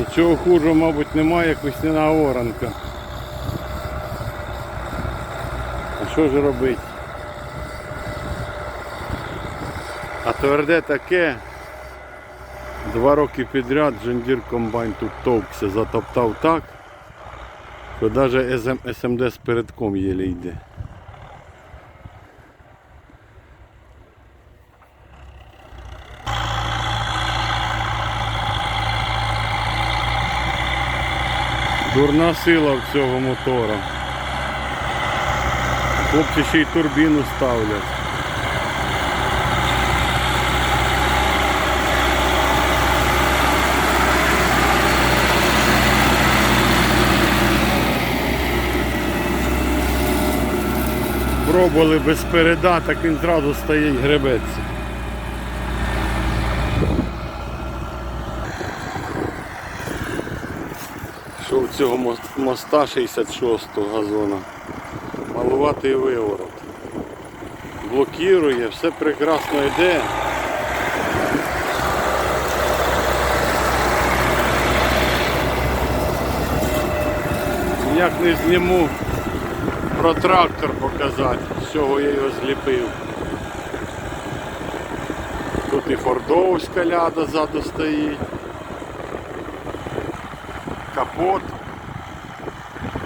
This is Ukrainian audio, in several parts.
Нічого хуже, мабуть, немає, як весняна оранка. А що ж робити? А тверде таке. Два роки підряд Джендір комбайн тут товкся, затоптав так, що навіть СМД з передком єле йде. Дурна сила в цього мотора. Хлопці ще й турбіну ставлять. Пробували без переда, так він зразу стоїть гребеться. Що в цього моста 66-го газона. Малуватий виворот. Блокірує, все прекрасно йде. Ніяк не зніму про трактор показати, з чого я його зліпив. Тут і фордовська ляда ззаду стоїть. Капот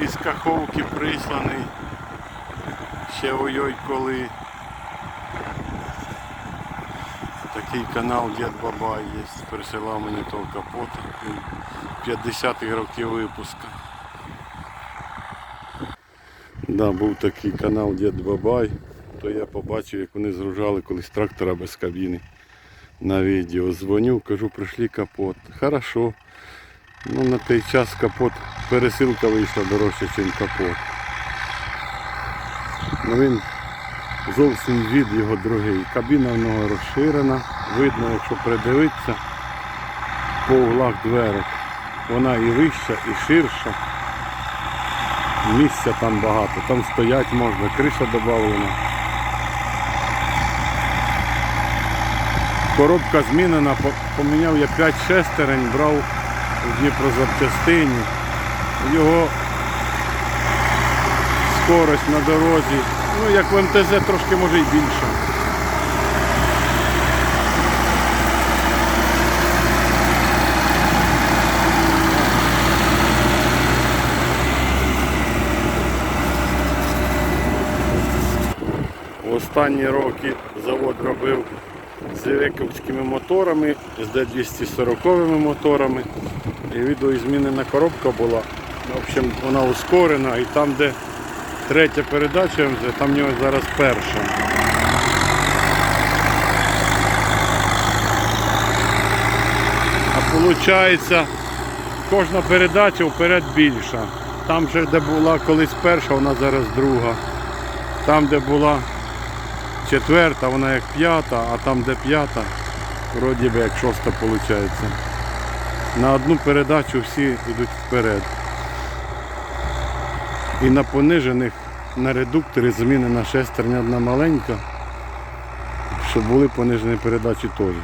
із каховки присланий. Ще ой-ой коли. Такий канал Дід Бабай є. Присилав мені того капота. Він 50-х років випуска. Да, був такий канал Дід Бабай, то я побачив, як вони згружали колись трактора без кабіни на відео. Дзвоню, кажу, прийшли капот. Хорошо. Ну на той час капот, пересилка вийшла дорожче, ніж капот. Ну він зовсім від його другий. Кабіна в нього розширена, видно, якщо придивитися по углах дверок. Вона і вища, і ширша. Місця там багато, там стоять можна, криша додавлена. Коробка змінена, поміняв я 5 шестерень, брав у Дніпрозапчастині. Його скорость на дорозі, ну як в МТЗ трошки може й більше. Останні роки завод робив з Івековськими моторами, з Д240 моторами. І відеоізмінена коробка була. В общем, вона ускорена і там, де третя передача там в нього зараз перша. А виходить, кожна передача вперед більша. Там же, де була колись перша, вона зараз друга. Там, де була четверта, вона як п'ята, а там, де п'ята, вроді би як шоста виходить. На одну передачу всі йдуть вперед. І на понижених на редукторі змінена шестерня одна маленька, щоб були понижені передачі теж.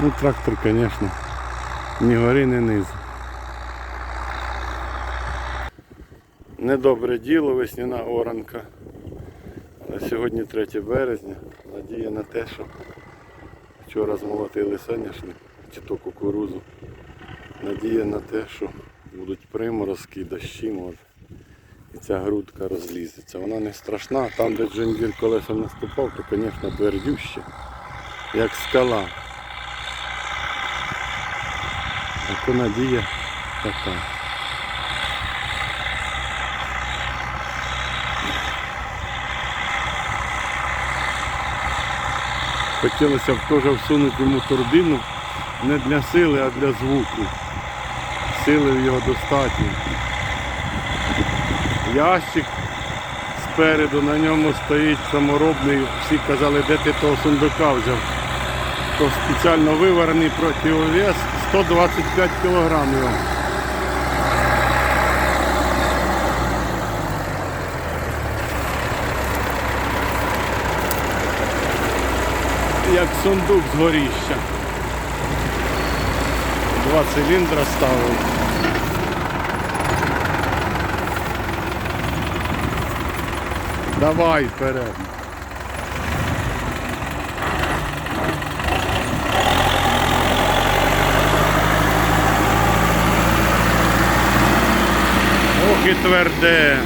Ну трактор, звісно, ні гори, ні низ. Недобре діло, весняна оранка. На сьогодні 3 березня. Надія на те, що вчора змолотили соняшник чи то кукурузу. Надія на те, що будуть приморозки, дощі може. І ця грудка розлізеться. Вона не страшна. Там, де джиндір колесом наступав, то, звісно, твердюще, як скала. А то надія така. Хотілося б теж всунути йому турбіну не для сили, а для звуку. Сили в його достатньо. Ящик спереду, на ньому стоїть саморобний. Всі казали, де ти того сундука взяв. То спеціально виварений противовес 125 кг його. Як сундук з горіща. Два циліндра ставив. Давай вперед. Ох і тверде.